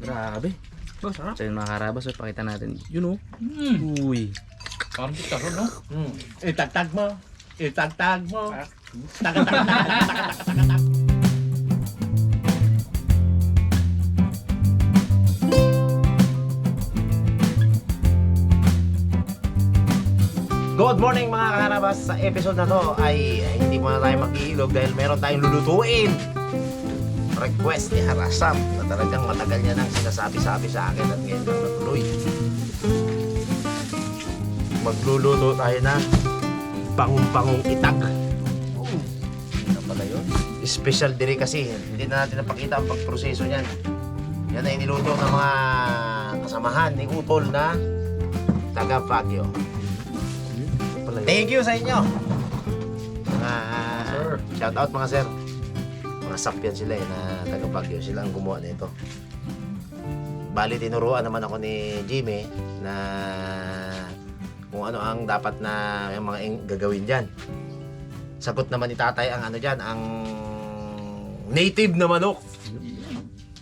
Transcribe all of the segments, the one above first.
Grabe. Oh, sarap. So yun mga karabas, so pakita natin. Yun oh. Mm. Uy. Parang gitaro, no? Hmm. Itagtag mo. Itagtag mo. Tagatag na. Good morning mga kaharabas! Sa episode na to ay ay, hindi muna tayo mag-iilog dahil meron tayong lulutuin. Request ni Harasam na talagang matagal niya nang sinasabi-sabi sa akin at ngayon lang natuloy. Magluluto tayo na pangong-pangong itag. Oh, ano pala yun? Special diri kasi. Hindi na natin napakita ang pagproseso niyan. Yan ay niluto ng mga kasamahan ni Utol na taga Baguio. Thank you sa inyo. Mga Sir. shout out mga sir. Mga sapyan sila eh na taga Baguio. Sila ang gumawa nito. Bali tinuruan naman ako ni Jimmy na kung ano ang dapat na yung mga ing- gagawin diyan. Sagot naman ni tatay ang ano diyan, ang native na manok.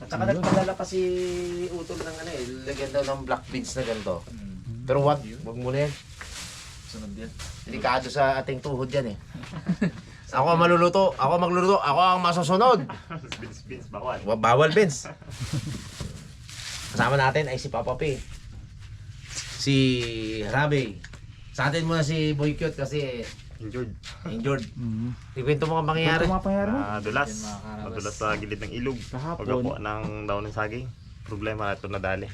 At saka nagpadala pa si Utol ng ano eh, lagyan daw ng black beans na ganito. Pero wag, wag mo na yan. Sunod yan. Delikado sa ating tuhod yan eh. Ako ang maluluto, ako ang magluluto, ako ang masusunod. Beans, beans, bawal. Wa- Bawal, Vince. Kasama natin ay si Papa P. Si Rabe. Sa atin muna si Boy Cute kasi Injured. injured. Mm-hmm. Ikwento mo ang pangyayari. Ano mga pangyayari mo? Nadulas. Yan, mga karabas. Nadulas sa gilid ng ilog. Kahapon. Pagkapo ng daon ng saging. Problema na ito nadali.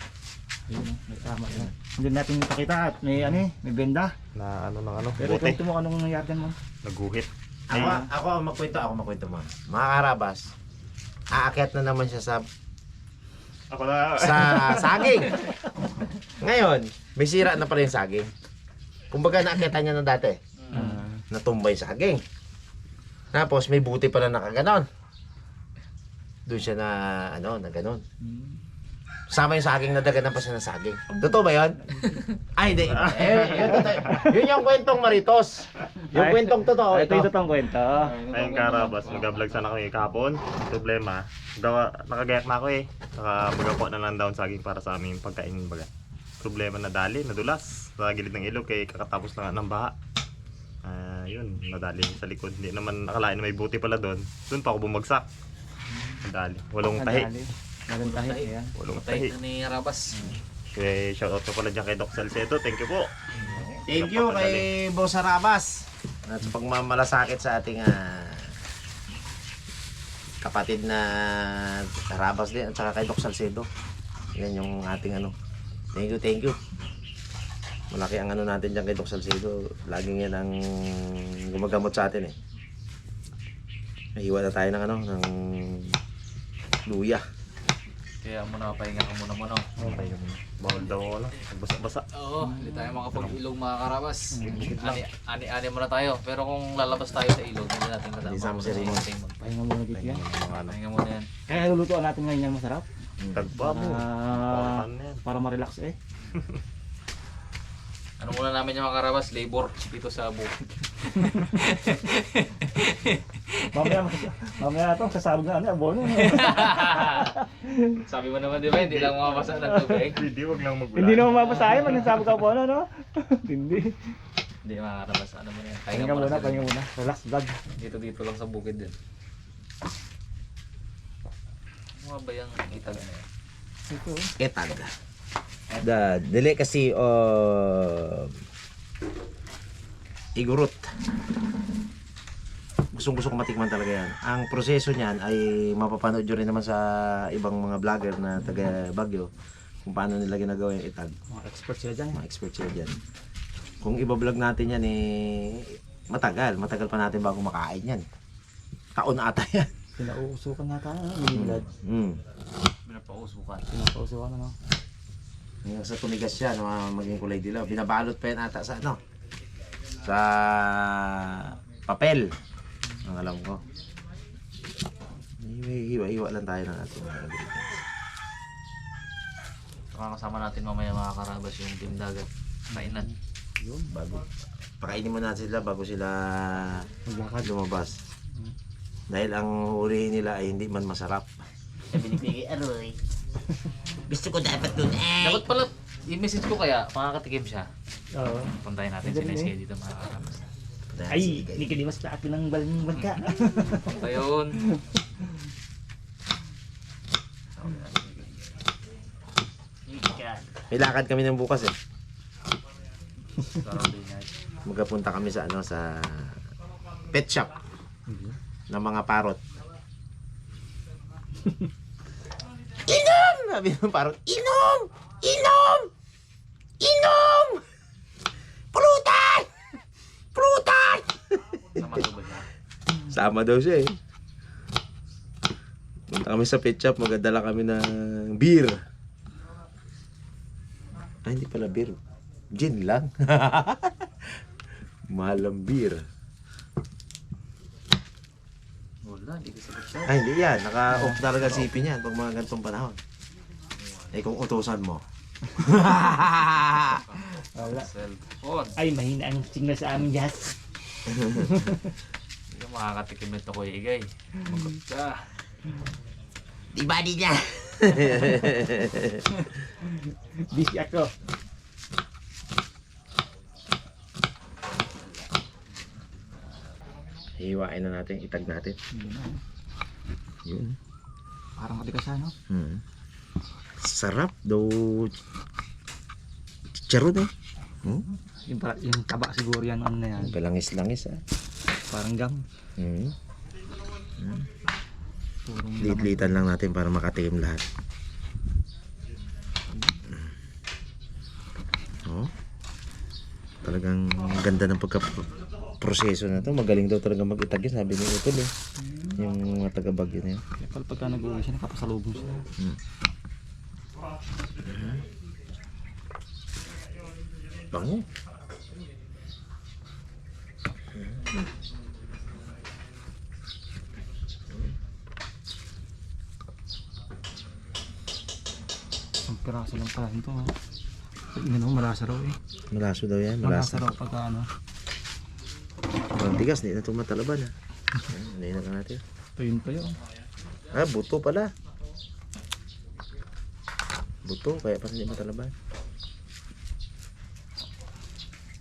Ayun, may tama yan. Hindi natin pakita at may ano eh, may benda. Na ano ng ano, Pero bote. kwento mo anong nangyari dyan mo. Naguhit. Ako, ako ang magkwento, ako magkwento mo. Mga karabas, aakyat na naman siya sa Ako na. sa saging. Ngayon, may sira na pala yung saging. Kumbaga naakyatan niya na dati. Ah. Natumbay yung saging. Tapos may buti pala nakaganon. Doon siya na ano, na ganon. Sama yung saging na daganan pa siya ng saging. Totoo ba yun? Ay, hindi. Eh, yun, totoo. yun yung kwentong maritos. Yung Ay, kwentong totoo. ito Ito. yung totoong kwento. Ayun karabas, mag-vlog sana kami kahapon. Problema, gawa, nakagayak na ako eh. Saka magapo na lang daon saging para sa aming pagkain baga. Problema nadali, nadulas. Sa gilid ng ilog kay kakatapos lang ng baha. Ah, yun, nadali sa likod. Hindi naman nakalain na may buti pala doon. Doon pa ako bumagsak. Nadali. Walong tahi. Walang tahi. Ayan. Walong tahi. ni Karabas. Kaya shoutout ko pala dyan kay Doc Salcedo. Thank you po. Thank you kay Boss Arabas. At sa pagmamalasakit sa ating ah, kapatid na Arabas din at saka kay Doc Salcedo. Yan yung ating ano. Thank you, thank you. Malaki ang ano natin dyan kay Doc Salcedo. Laging yan ang gumagamot sa atin eh. Nahiwa na tayo ng ano, ng luya. Kaya muna, pahinga ka muna muna. Okay, yun. Bawal daw ako lang. Basa-basa. Oo, hindi tayo makapag-ilog mga karabas. Ani, ani, ani muna tayo. Pero kung lalabas tayo sa ilog, hindi natin kasama. Hindi sama si Raymond. Pahinga muna dito yan. Ano. Pahinga muna yan. Kaya lulutuan natin ngayon yan masarap. Tagpa mo. Yan? para ma-relax eh. Ano muna namin yung mga karabas? Labor dito sa bukid. Mamaya, mamaya ito, sasabog na ano, abono. Sabi mo naman di ba, hindi lang mabasa ng tubig. Hindi, wag lang magbula. Hindi naman mabasahin, pag nasabog ka abono, no? Hindi. Hindi mga karabas, ano mo yan. Pahinga muna, pahinga muna. Relax vlog. Dito dito lang sa bukid din. Ano ba yung itag na yan? Ito. Etag. The delicacy of igurut. Gustong gusto ko matikman talaga yan. Ang proseso niyan ay mapapanood nyo rin naman sa ibang mga vlogger na taga Baguio kung paano nila ginagawa yung itag. Mga expert sila dyan. Mga expert sila dyan. Kung iba-vlog natin yan eh, matagal. Matagal pa natin bago makain yan. Taon ata yan. Pinauusukan nga tayo? Nililad. Mm. Pinapausukan. Pinauusukan, ano? Hanggang sa tumigas siya, no, maging kulay dilaw. Binabalot pa yan ata sa ano? Sa papel. Ang alam ko. Hiwa-hiwa lang tayo ng ating mga ingredients. Makakasama natin mamaya mga karabas yung team dagat. Kainan. Yun, bago. Pakainin mo natin sila bago sila Maglakad. lumabas. Dahil ang hulihin nila ay hindi man masarap. Binibigay aroy. Gusto ko dapat dun eh. Dapat pala, i-message ko kaya, makakatikim siya. Oo. Puntahin natin si eh. dito mga. Ay, hindi ka dimas pa atin ng balang bangka. Ayun. May lakad kami ng bukas eh. Magkapunta kami sa ano sa pet shop ng mga parot. Sabi ng parot, inom! Inom! Inom! Prutan! Prutan! Sama daw siya eh. Punta kami sa pet shop, magdadala kami ng beer. Ay, hindi pala beer. Gin lang. Mahal ang beer. Wala, hindi ko sagot siya. Ay, hindi yan. Naka-off talaga sipin yan pag mga ganitong panahon. Eh, kung utusan mo. Wala. Cellphone. Ay, mahina ang signal sa amin, Jazz. Hindi ka makakatikim nito Kuya Igay. Magot ka. Di ba di niya? Busy ako. Hiwain na natin, itag natin. Yun. Parang matigas siya, no? Hmm. Sarap daw. Chicharon eh. Hmm? Yung, para, yung taba siguro yan, ano na yan. Balangis-langis ah. Parang gam. Hmm. Purong Litlitan lang natin para makatikim lahat. Oh. Talagang ganda ng pagka proseso na to. Magaling daw talaga mag-itag yun. Sabi ni Utol eh. Yung mga taga-bagyo na yun. Kaya pala pagka nag-uwi siya, nakapasalubong siya. Bango. Isang piraso lang pala oh. Pag inano, malasa raw eh. Malaso daw yan. Malasa Malasa. raw pagka ano. Ang tigas. Hindi na ito matalaban. Ano yun na natin. Tuyon pa yun. Ah, buto pala. Buto, kaya pa hindi matalaban.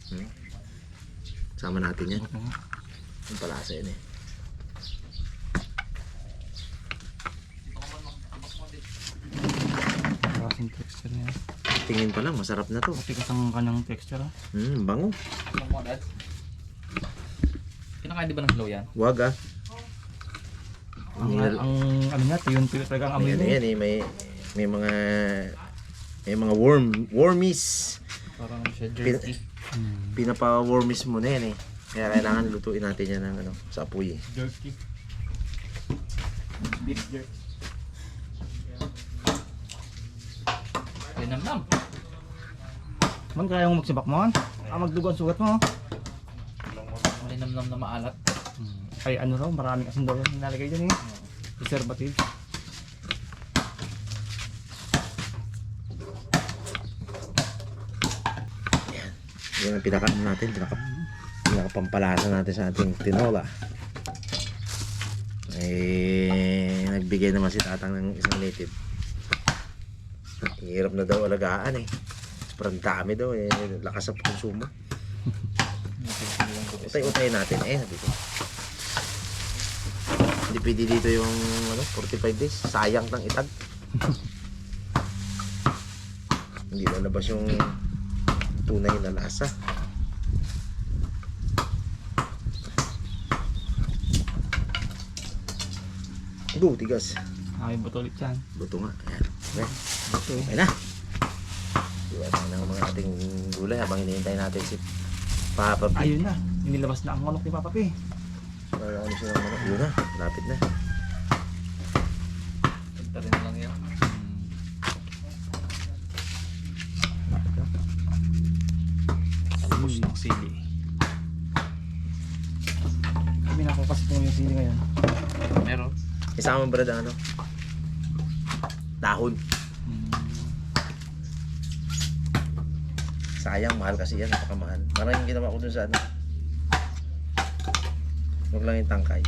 Hmm. Sama natin yan. Yung palasa yun eh. Klaseng texture niya. Tingin pa lang, masarap na to. Matigas ang kanyang texture ah. Hmm, bango. Kinakain di ba ng slow yan? Wag ah. Ang, Nil- ang ano niya, tuyon-tuyo talaga ang amoy niya. yan eh, may, may mga may mga worm, wormies. Parang siya Pin- jerky. Hmm. Pinapa-wormies mo na yan eh. Kaya kailangan lutuin natin yan ng ano, sa apoy eh. Jerky. Beef jerky. Ay, namnam. Man, kaya mo magsibak mo, man? Ah, magdugo ang sugat mo. oh. Ay, namnam na maalat. Ay, ano raw, maraming asin daw yan nilalagay dyan eh. Preservative. Yan ang pinaka ano natin, pinaka pinakapampalasa natin sa ating tinola. Eh, nagbigay naman si tatang ng isang native. Hirap na daw alagaan eh. Sobrang dami daw eh. Lakas sa konsumo. Utay-utay natin eh. Sabi ko. Hindi pwede dito yung ano, 45 days. Sayang tang itag. Hindi lalabas yung tunay na lasa. Go, tigas. Ay, buto ulit yan. Buto nga. Ayan. Okay. Buto eh. Okay na. Iwan na ng mga ating gulay habang hinihintay natin si Papa P. Ayun na. Inilabas na ang manok ni Papa P. Ng mga yun na. Lapit na. Sili. Kami nakapasok mo yung sili ngayon. Meron. Isama mo na ano? Dahon. Hmm. Sayang, mahal kasi yan. Napakamahal. Parang yung ginawa ko dun sa ano. Huwag lang yung tangkay.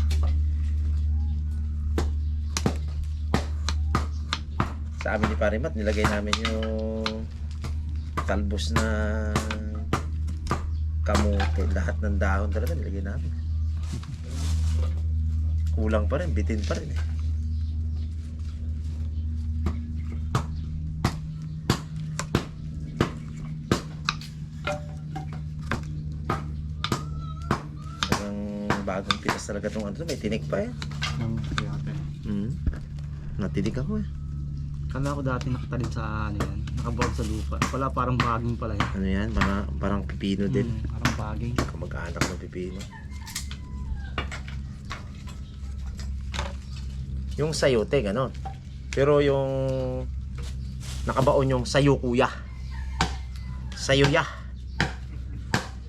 sa amin ni Parimat, nilagay namin yung talbos na kamote. Lahat ng dahon talaga nilagay namin. Kulang pa rin, bitin pa rin eh. Talagang bagong pitas talaga itong ano, may tinik pa eh. Kayate. Mm. Natinig ako eh. Kala ko dati nakatalid sa ano yan, nakaboard sa lupa. Wala parang baging pala yan. Ano yan? Parang, parang pipino din. Hmm, parang baging. Kamag-anak ng pipino. Yung sayote, ganon. Pero yung nakabaon yung sayo kuya. Sayoya.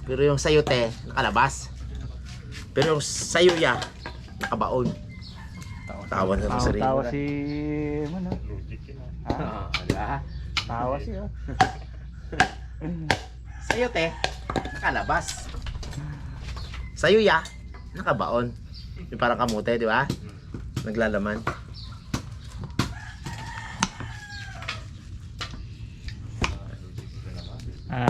Pero yung sayote, nakalabas. Pero yung sayoya, nakabaon. Tawa na ng Tawa, sarili. tawa si... Ano? Ah. Ah, tawa siya. Sayote, nakalabas. Sayoya, nakabaon. Yung parang kamute, di ba? Naglalaman. Ah.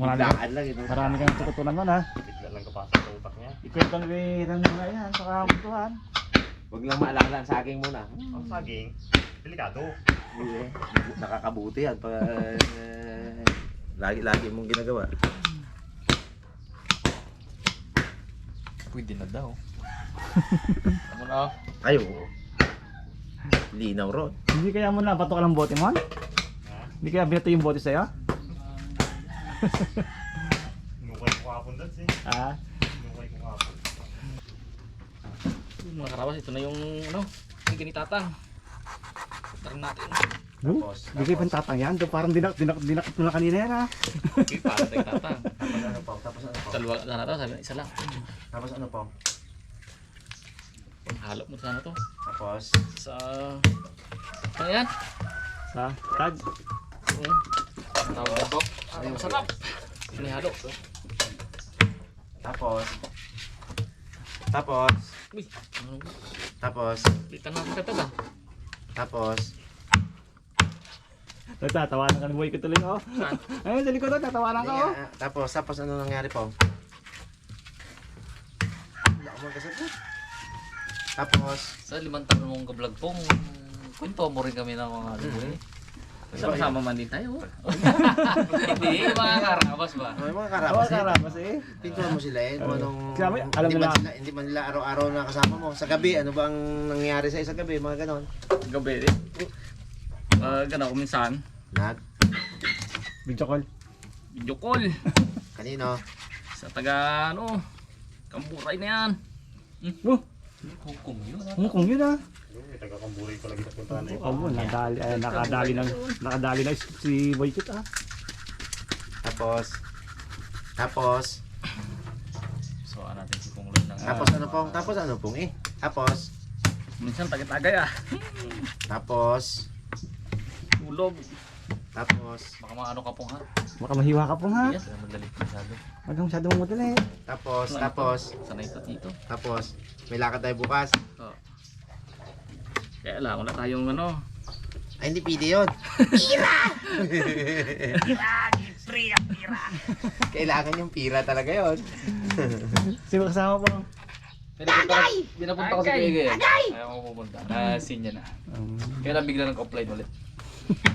Wala na. Biglaan lang ito. Marami kang tututunan nun ha. Bigla lang kapasok sa utak niya. Ikwento ni Ran nga yan sa kamuntuhan. Huwag lang maalala ang saging muna. Ang saging, delikado. Eh. Nakakabuti yan. Pag, eh, lagi-lagi mong ginagawa. Pwede na daw. Ano na? Ay, oo. Linaw ron. Hindi kaya mo na bato ka ng bote mo? Ha? Hindi kaya binato yung bote sa'yo? Nukay ko kapon doon eh. Ah. Nukay ko kapon. Mga karabas, ito na yung ano, yung kinitatang. Tarin natin. No? Tapos, Hindi kayo pantatang yan. Doon parang dinak, dinak, dinak mo na kanina yan ha. Okay, para tayo tatang. Tapos ano po? Tapos ano po? Dalawa na to, sabi na isa lang. Tapos ano po? Halo mo sana to. Tapos, Sa... Ano yan? Sa tag. Hmm. Tawag na to. Ay, masarap. Inihalo. tapos, tapos, Uy, ano? tapos, Litan natin ka ba? Tapos, Nagtatawanan ka ng boy ko tuloy oh. Ayun sa likod oh, tatawanan ka oh. Hindi, ah, tapos, tapos ano nangyari po? Wala ko magkasagot. Tapos, Sa limang taon mong ka-vlog pong kwento mo rin kami ng mga ano eh. Sama-sama man din tayo. Hindi, mga karabas ba? may mga karabas ka eh. rabas eh. Pintuan mo sila eh. Kung anong, Sabi, alam hindi, man na. sila, hindi man nila araw-araw na kasama mo. Sa gabi, ano ba ang nangyayari sa isang gabi? Mga ganon. Gabi eh. Uh, gano'n ko minsan. Nag, Video call. Video call. kanino? Sa taga ano. Kamburay na yan. Oh, Hukom yun. Hong Kong yun ah. Yung may taga-kamburi ko lagi napuntahan eh. Oo, nadali, eh, nakadali ng, nakadali na si Boy Kit ah. Tapos, tapos, So, ano natin si Pong Lord ng... tapos ano pong, tapos ano pong eh. Tapos, Minsan tagay-tagay ah. tapos, Tulog. tapos, Baka mga ano ka pong ha. Baka mahiwa ka po ha. Yes, madali masyado. Huwag kang masyadong madali. tapos, tapos, Sanay ka dito. tapos, may lakad tayo bukas. Oh. Kaya lang, wala tayong ano. Ay, hindi pwede yun. Pira! Kailangan yung pira talaga yun. Sino kasama po? Ko, pinapunta ko si Kuya Gaya. Ayaw ko pupunta. Na-scene niya na. Um, Kaya lang bigla nag-offline ulit.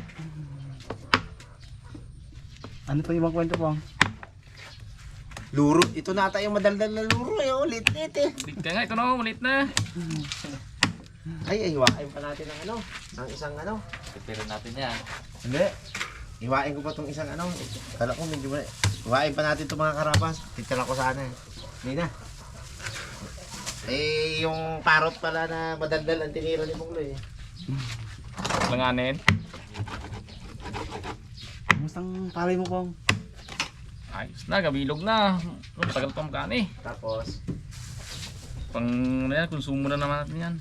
ano pa ibang kwento po? Luro. Ito nata yung madaldal na luro eh. Oh, lit-lit eh. Ulit ka nga, ito na, ulit na. Ay, ay, hiwain pa natin ng ano. Ng isang ano. Prepare natin yan. Hindi. Hiwain ko pa tong isang ano. Kala ko medyo ba. Hiwain pa natin itong mga karapas. Titira ko sana eh. Hindi na. Eh, yung parot pala na madaldal ang tinira ni Munglo eh. Langanin. Kamusta palay mo pong? Ayos na, gabilog na. Tagal pa magkani. Tapos, Pang, ano yan, konsumo na naman natin yan.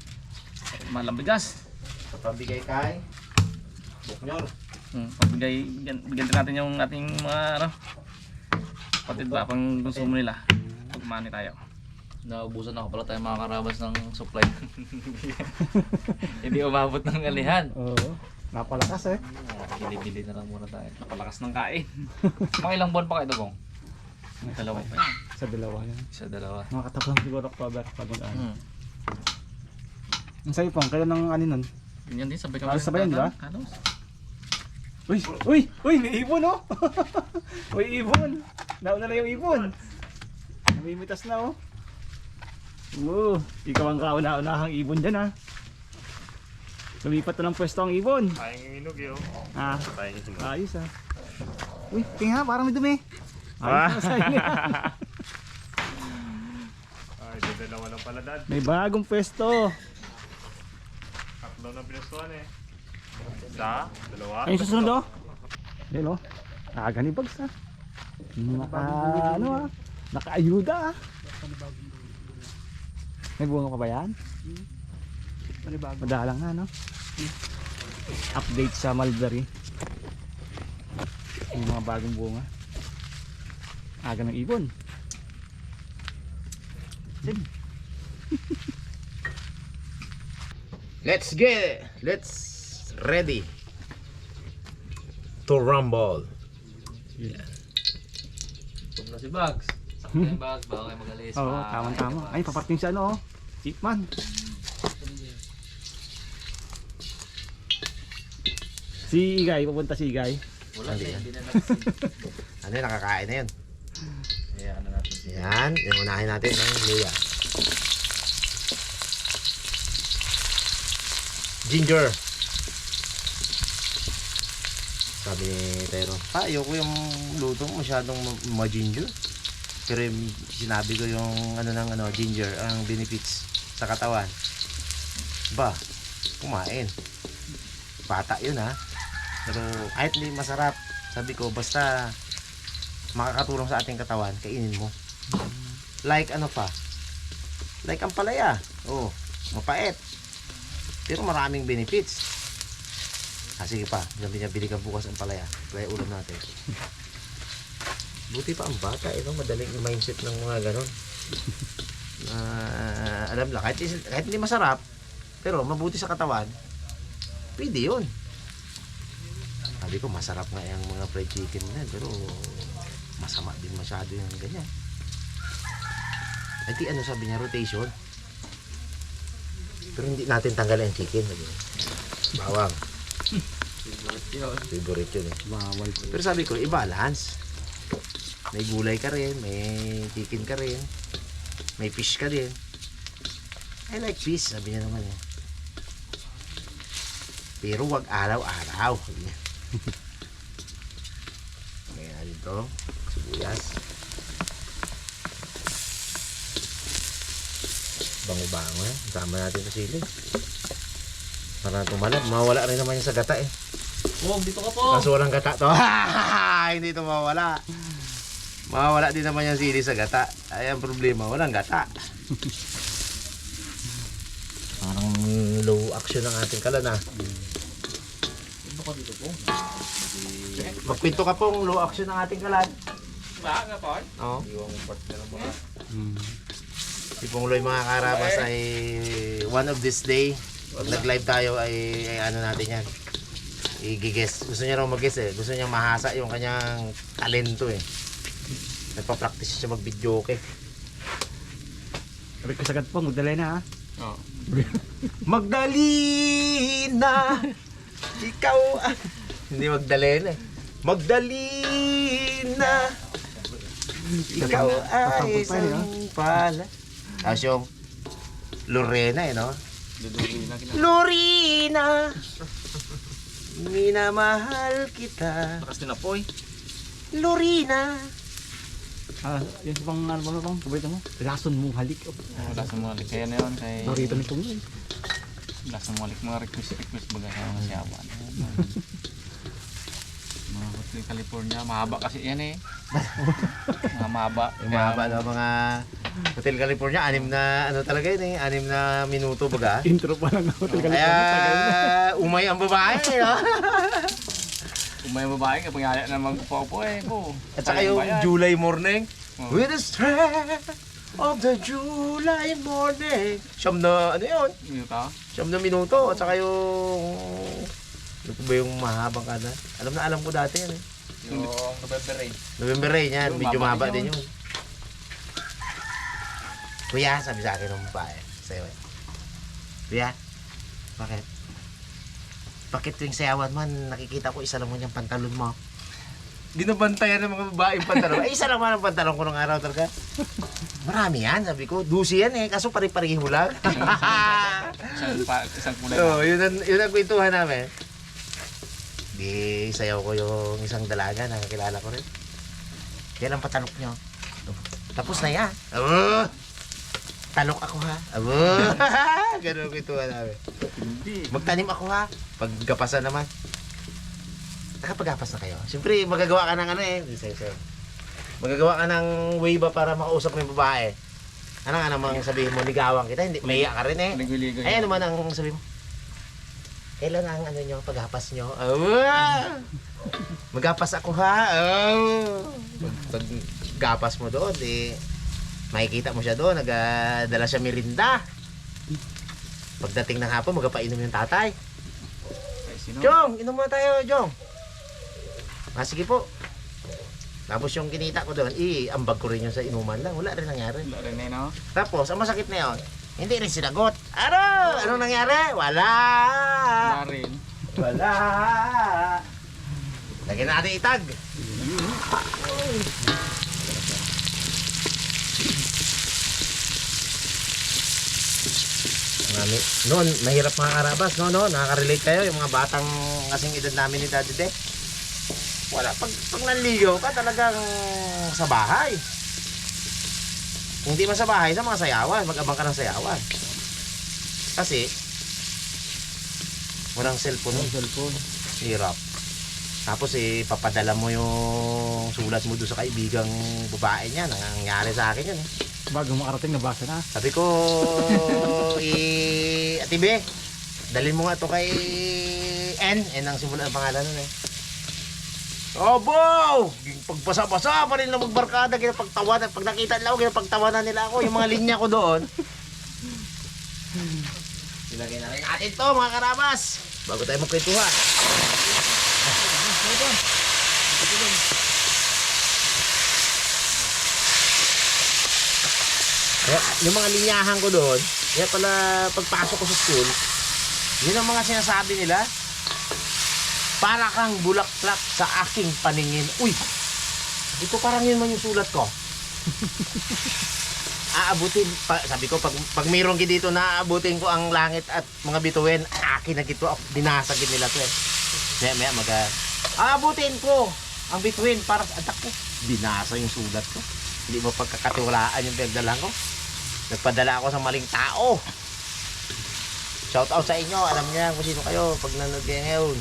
Mahal ang bigas. pambigay kay Buknyor. Hmm, pagbigay, bigyan, bigyan din natin yung ating mga ano. Patid ba, pang konsumo nila. Pagmani tayo. Naubusan na pala tayo mga karabas ng supply. Hindi umabot ng alihan. Oo. Napalakas eh. Bili-bili na lang muna tayo. Napalakas ng kain. Mga ilang buwan pa kayo dugong? Dalawa pa. Sa dalawa yan. Isa dalawa. Mga katapang siguro October pag mag ano. Hmm. Ang sayo pong, kailan ng ano nun? Ganyan din, sabay kami. Halos sabay yan, di ba? Halos. Uy! Uy! Uy! May ibon oh! Uy ibon! Nauna na yung ibon! Namimitas na oh! Oo! Ikaw ang kauna-unahang ibon dyan ha! Lumipat na ng pwesto ang ibon! Kayang inog yun. Ah, Kayang inog. ayos ah! Uy! Tingnan parang may dumi! Ah. Ayos na sa'yo Ay, dalawa lang pala dad. May bagong pwesto! Tatlo na pinustuhan eh. Isa, dalawa. Ayun susunod oh! Yan oh! Aga ni Bags ah! Naka ano ah! Nakaayuda ah! May bunga pa ba yan? Madalang na no? Update sa Mulberry. Yung mga bagong bunga. Aga ng ibon. Sin. Let's get it. Let's ready to rumble. Huwag na si Bugs. Sakto yung Bugs, baka kayo magalis. Oo, Pa- tama tama. Ay, paparting sa ano oh. Chipman. Si Igay, pupunta si Igay. Wala Hindi siya, hindi na natin. Ano yun, nakakain na yun. Kaya ano natin. Yan, yung unahin natin ng luya. Ginger. Sabi ni Tero, pa, ayoko yung luto mo masyadong ma- ma-ginger. Pero yung sinabi ko yung ano ng ano, ginger, ang benefits sa katawan. Ba, kumain. Bata yun ha. Pero kahit hindi masarap, sabi ko, basta makakatulong sa ating katawan, kainin mo. Like ano pa? Like ang palaya. Oh, mapait. Pero maraming benefits. Ah, sige pa. Sabi niya, bili ka bukas ang palaya. Palaya ulam natin. Buti pa ang bata. Ito, madaling yung mindset ng mga ganon. Ah, alam lang, kahit, kahit hindi masarap, pero mabuti sa katawan, pwede yun. Sabi ko, masarap nga yung mga fried chicken na pero masama din masyado yung ganyan. At ano sabi niya, rotation. Pero hindi natin tanggalin ang chicken. Bawang. Favorite yun eh. Bawal ko. Pero sabi ko, i-balance. May gulay ka rin, may chicken ka rin, may fish ka rin. I like fish, sabi niya naman eh. Pero wag araw-araw. Kaya dito, sibuyas. Bango-bango eh. Sama natin sa sili. Para tumalab. Mawala rin naman yung sa gata eh. Pong, dito ka po! Kaso walang gata to. Hindi ito mawala. Mawala din naman yung sili sa gata. Ay, ang problema, walang gata. Parang low action ng ating kalan ah. Dito ka dito po. Magpinto ka pong low action ng ating kalan. Ba, nga po? Oo. Iwang part na lang po. Hmm. Si Pong Loy mga karabas ay one of this day. Pag nag-live tayo ay, ay ano natin yan. I-guess. Gusto niya raw mag-guess eh. Gusto niya mahasa yung kanyang talento eh. Nagpa-practice siya mag-video okay. Sabi ko sagad po, magdalay na ha. Oo. Magdalena, ikaw ah. Hindi Magdalena eh. Magdalena, ikaw ay isang pala. Tapos yung Lorena eh, no? Dudugin na kita. Lorena, minamahal kita. Lakas din na po eh. Lorena. Ah, yun pang ano ba bang paborito mo? Lason mo halik. Oh, Wala sa mga lik. Kaya na yun kay... Paborito ni Pong Loy. Wala sa mga lik. Mga request-request baga sa mga siyawan. Mga Hotel California. Mahaba kasi yan eh. Mga mahaba. Yung mahaba na mga Hotel California, anim na ano talaga yun eh, anim na minuto baga. Intro pa lang ng Hotel Kaya California. Na. umay ang babae, no? Kung may babae ka, pangaya na magpo eh po. At saka yung? July morning, Oh. with a strength of the July morning. Siyam na, ano yun? Minuto? Siyam na minuto. At saka yung... Ano po ba yung mahabang kada? Alam na alam ko dati yan eh. Yung November rain. November rain yan. Medyo mahaba din yun. Kuya, sabi sa akin ng babae. Sa'yo eh. Kuya, bakit? Bakit tuwing sayawan man, nakikita ko isa lang mo yung pantalon mo. Dinabantayan ng mga babaeng pantalon. Ay, isa lang man ang pantalon ko ng araw talaga. Marami yan, sabi ko. Dusi yan eh, kaso pare-pareho lang. Isang, pa, isang kulay Oo, yun ang, yun ang kwentuhan namin. Di sayaw ko yung isang dalaga na kakilala ko rin. Yan ang patanok nyo. Tapos na yan. Abo! Talok ako ha. Abo! Ganun ang kwentuhan namin. Hindi. Magtanim ako ha. Paggapasan naman. Nakapagapas na kayo. Siyempre, magagawa ka ng ano eh. Di sayo, sayo. Magagawa ka ng way ba para makausap mo yung babae. Ano nga namang sabihin mo, ligawan kita. Hindi, may ka rin eh. Ligoy-ligoy. Ay, ano man ang sabi mo? Kailan ang ano nyo, paghapas nyo? Ah! Maghapas ako ha? Oh! Pag, paghapas mo doon, di, makikita mo siya doon, nagdala siya mirinda. Pagdating ng hapon, magpainom yung tatay. Jong, inom muna tayo, Jong. Ah, sige po. Tapos yung kinita ko doon, eh, ambag ko rin yung sa inuman lang. Wala rin nangyari. Wala rin eh, no? Tapos, ang masakit na yun, hindi rin sinagot. Ano? Anong nangyari? Wala! Wala rin. Wala! Lagyan natin itag. Mami, noon, mahirap mga karabas, no, no? Nakaka-relate kayo, yung mga batang kasing edad namin ni Daddy De. Wala, pag, pag nanligaw ka, talagang sa bahay. Kung hindi man sa bahay, sa mga sayawan, mag-abang ka ng sayawan. Kasi, walang cellphone. Ang cellphone. Hirap. Tapos eh, papadala mo yung sulat mo doon sa kaibigang babae niya. Nangyari sa akin yun. eh. Bago makarating, nabasa na. Sabi ko, eh, Ate Be, dalhin mo nga to kay N. N ang simula ng pangalan nun eh. Obo! Pagpasa-basa pa rin lang magbarkada, ginapagtawanan. Pag nakita nila ako, ginapagtawanan nila ako. Yung mga linya ko doon. Ilagay na rin natin to mga karabas. Bago tayo magkwentuhan. Kaya, yung mga linyahan ko doon, kaya pala pagpasok ko sa school, yun ang mga sinasabi nila. Para kang bulaklak sa aking paningin. Uy! Ito parang yun man yung sulat ko. Aabutin, pa, sabi ko, pag, pag mayroong dito na aabutin ko ang langit at mga bituin, akin na gito, ako, binasagin nila to eh. Maya, maya, mag, aabutin ko ang bituin para sa anak ko. Binasa yung sulat ko. Hindi mo pagkakatiwalaan yung pinagdalan ko. Nagpadala ako sa maling tao. Shout out sa inyo. Alam niyo yan kung sino kayo pag nanood kayo ngayon.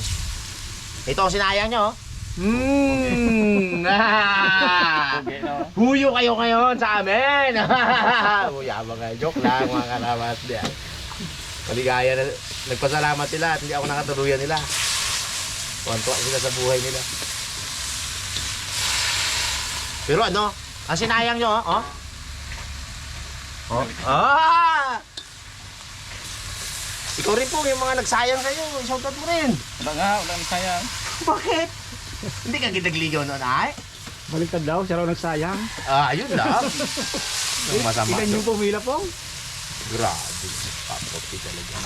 Ito ang sinayang nyo. Hmm. Ah. Okay, no? Huyo kayo ngayon sa amin. Uyabang nga. Joke lang mga. Diyan. Maligaya na. Nagpasalamat sila at hindi ako nakatuluyan nila. Tuwan-tuwa sila sa buhay nila. Pero ano, ang sinayang nyo, oh. Oh. Ah! Ikaw rin po, yung mga nagsayang sa'yo, shoutout mo rin. Wala nga, wala nang sayang. Bakit? Hindi ka ginagligaw noon, ay? Baliktad daw, siya raw nagsayang. Ah, ayun lang. Ang masama. Ilan yung pumila pong? Grabe. Papopi talaga.